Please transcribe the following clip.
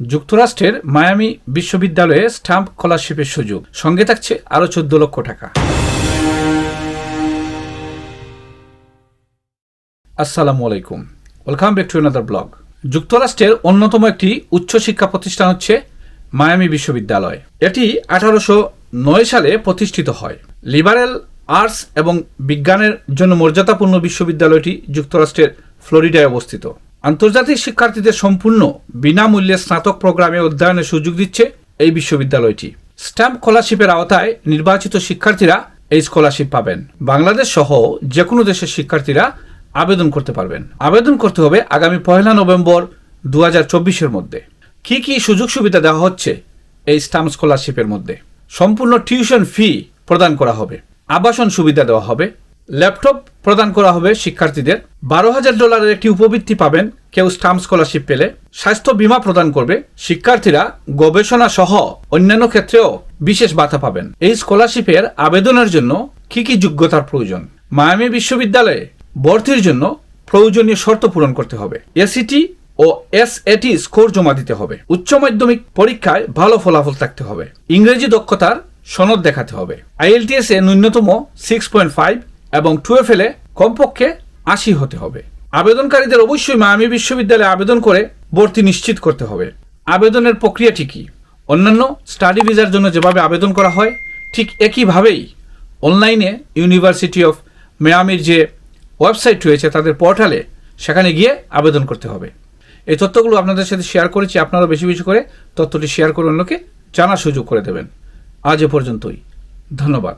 যুক্তরাষ্ট্রের মায়ামি বিশ্ববিদ্যালয়ে স্টাম্প স্কলারশিপের সুযোগ। সঙ্গে থাকছে আরও চোদ্দ লক্ষ টাকা। আসসালামু আলাইকুম। Welcome back to another blog যুক্তরাষ্ট্রের অন্যতম একটি উচ্চশিক্ষা প্রতিষ্ঠান হচ্ছে মায়ামি বিশ্ববিদ্যালয়। এটি আঠারোশো নয় সালে প্রতিষ্ঠিত হয়। লিবারেল আর্টস এবং বিজ্ঞানের জন্য মর্যাদাপূর্ণ বিশ্ববিদ্যালয়টি যুক্তরাষ্ট্রের ফ্লোরিডায় অবস্থিত। আন্তর্জাতিক শিক্ষার্থীদের সম্পূর্ণ বিনামূল্যে স্নাতক প্রোগ্রামে অধ্যয়নের সুযোগ দিচ্ছে এই বিশ্ববিদ্যালয়টি। স্ট্যাম্প স্কলারশিপের আওতায় নির্বাচিত শিক্ষার্থীরা এই স্কলারশিপ পাবেন। বাংলাদেশ সহ যে কোনো দেশের শিক্ষার্থীরা আবেদন করতে পারবেন। আবেদন করতে হবে আগামী পয়লা নভেম্বর দু হাজার চব্বিশের মধ্যে। কি কি সুযোগ সুবিধা দেওয়া হচ্ছে এই স্টাম্প স্কলারশিপের মধ্যে? সম্পূর্ণ টিউশন ফি প্রদান করা হবে। আবাসন সুবিধা দেওয়া হবে। ল্যাপটপ প্রদান করা হবে শিক্ষার্থীদের। বারো হাজার ডলারের একটি উপবৃত্তি পাবেন কেউ স্টাম্প স্কলারশিপ পেলে। স্বাস্থ্য বীমা প্রদান করবে। শিক্ষার্থীরা গবেষণা সহ অন্যান্য ক্ষেত্রেও বিশেষ বাধা পাবেন। এই স্কলারশিপের আবেদনের জন্য কি কি যোগ্যতার প্রয়োজন? মায়ামি বিশ্ববিদ্যালয়ে ভর্তির জন্য প্রয়োজনীয় শর্ত পূরণ করতে হবে। এসিটি ও এসএটি স্কোর জমা দিতে হবে। উচ্চ মাধ্যমিক পরীক্ষায় ভালো ফলাফল থাকতে হবে। ইংরেজি দক্ষতার সনদ দেখাতে হবে। আইএলটিএস এ ন্যূনতম সিক্স পয়েন্ট ফাইভ এবং টুয়েলভ এ কমপক্ষে আশি হতে হবে। আবেদনকারীদের অবশ্যই মায়ামি বিশ্ববিদ্যালয়ে আবেদন করে ভর্তি নিশ্চিত করতে হবে। আবেদনের প্রক্রিয়াটি কি অন্যান্য স্টাডি ভিসার জন্য যেভাবে আবেদন করা হয়, ঠিক একইভাবেই অনলাইনে ইউনিভার্সিটি অফ মেয়ামির যে ওয়েবসাইট রয়েছে তাদের পোর্টালে সেখানে গিয়ে আবেদন করতে হবে। এই তথ্যগুলো আপনাদের সাথে শেয়ার করেছি আপনারা বেশি বেশি করে তথ্যটি শেয়ার করে অন্যকে জানার সুযোগ করে দেবেন। আজ এ পর্যন্তই। ধন্যবাদ।